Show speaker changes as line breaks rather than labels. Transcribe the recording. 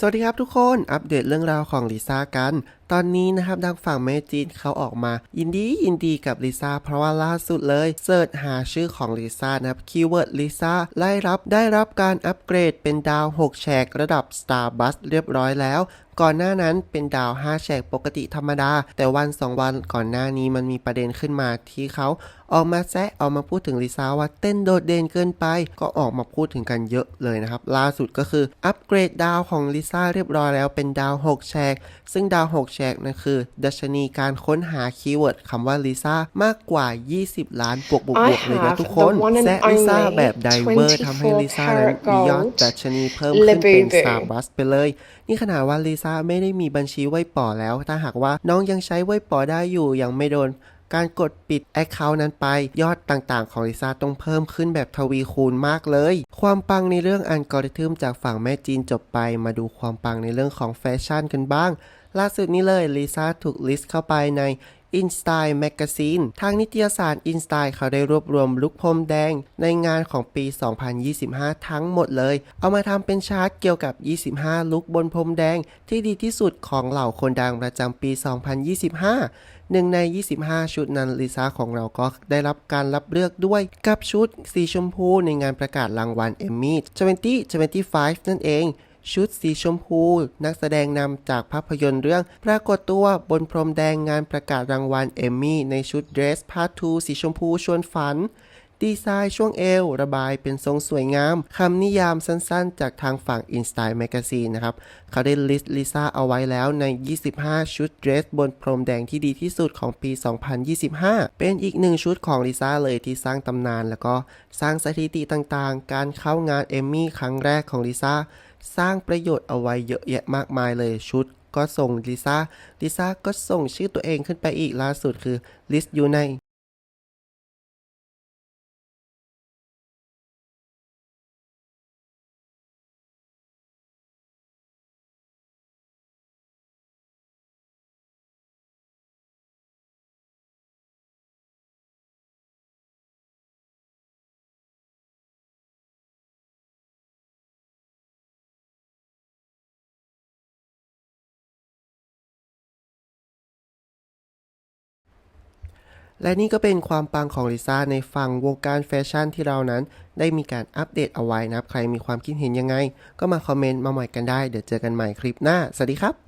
สวัสดีครับทุกคน อัปเดตเรื่องราวของลิซ่ากัน ตอนนี้นะครับทางฝั่งแม่จีนเขาออกมา ยินดียินดีกับลิซ่าเพราะว่าล่าสุดเลยเสิร์ชหาชื่อของลิซ่านะครับคีย์เวิร์ดลิซ่าได้รับได้รับการอัปเกรดเป็นดาว 6 แฉกระดับ Star b u s เรียบร้อยแล้วก่อนหน้านั้นเป็นดาว 5 แฉกปกติธรรมดา แต่วัน 2 วันก่อนหน้านี้มันมีประเด็นขึ้นมาที่เขาออกมาแซะออกมาพูดถึงลิซ่าว่าเต้นโดดเด่นเกินไป ก็ออกมาพูดถึงกันเยอะเลยนะครับ ล่าสุดก็คืออัปเกรดดาวของลิซ่าเรียบร้อยแล้วเป็นดาว 6 แฉก ซึ่งดาว 6 แฉกนั่นคือ ดัชนีการค้นหาคีย์เวิร์ดคำว่าลิซ่ามากกว่า 20 ล้านบวกบวกบวกเลยนะทุกคน
I have the one and
แซะลิซ่า
only
แบบไดเวอร์ทำให้ลิซ่านั้นมียอดดัชนีเพิ่มขึ้นเป็น
Labubu
สามบัสไปเลย นี่ขนาดว่าลิซ่าไม่ได้มีบัญชีไว้ป่อแล้ว ถ้าหากว่าน้องยังใช้ไว้ป่อได้อยู่ยังไม่โดนการกดปิด Account นั้นไป ยอดต่างๆ ของลิซ่าต้องเพิ่มขึ้นแบบทวีคูณมากเลย ความปังในเรื่องอัลกอริทึมจากฝั่งแม่จีนจบไป มาดูความปังในเรื่องของแฟชั่นกันบ้าง ล่าสุดนี้เลยลิซ่าถูกลิสต์เข้าไปใน InStyle Magazine ทางนิตยสาร InStyle เขาได้รวบรวมลุคพรมแดงในงานของปี 2025 ทั้งหมดเลย เอามาทำเป็นชาร์ตเกี่ยวกับ 25 ลุคบนพรมแดงที่ดีที่สุดของเหล่าคนดังประจำปี 2025 หนึ่งใน 25 ชุดนั้นลิซ่าของเราก็ได้รับการรับเลือกด้วยกับชุดสีชมพูในงานประกาศรางวัลเอมมี่2025 นั่นเอง ชุดสีชมพู นักแสดงนำจากภาพยนตร์เรื่อง ปรากฏตัวบนพรมแดงงานประกาศรางวัลเอมมี่ในชุดเดรสพาททูสีชมพูชวนฝัน ดีไซน์ช่วงเอว ระบายเป็นทรงสวยงาม คำนิยามสั้นๆ จากทางฝั่ง InStyle Magazine นะครับ เขาได้ลิสต์ลิซ่าเอาไว้แล้วใน 25 ชุดเดรสบนพรมแดงที่ดีที่สุดของปี 2025 เป็นอีกหนึ่งชุดของลิซ่าเลยที่สร้างตำนาน แล้วก็สร้างสถิติต่างๆ การเข้างานเอมมี่ครั้งแรกของลิซ่า สร้างประโยชน์เอาไว้เยอะแยะมากมายเลยชุดก็ส่งลิซ่าลิซ่าก็ส่งชื่อตัวเองขึ้นไปอีกล่าสุดคือลิสอยู่ใน และนี่ก็เป็นความปังของลิซ่าในฝั่งวงการแฟชั่นที่เรานั้น ได้มีการอัปเดตเอาไว้นะครับ ใครมีความคิดเห็นยังไง ก็มาคอมเมนต์มาใหม่กันได้ เดี๋ยวเจอกันใหม่คลิปหน้า สวัสดีครับ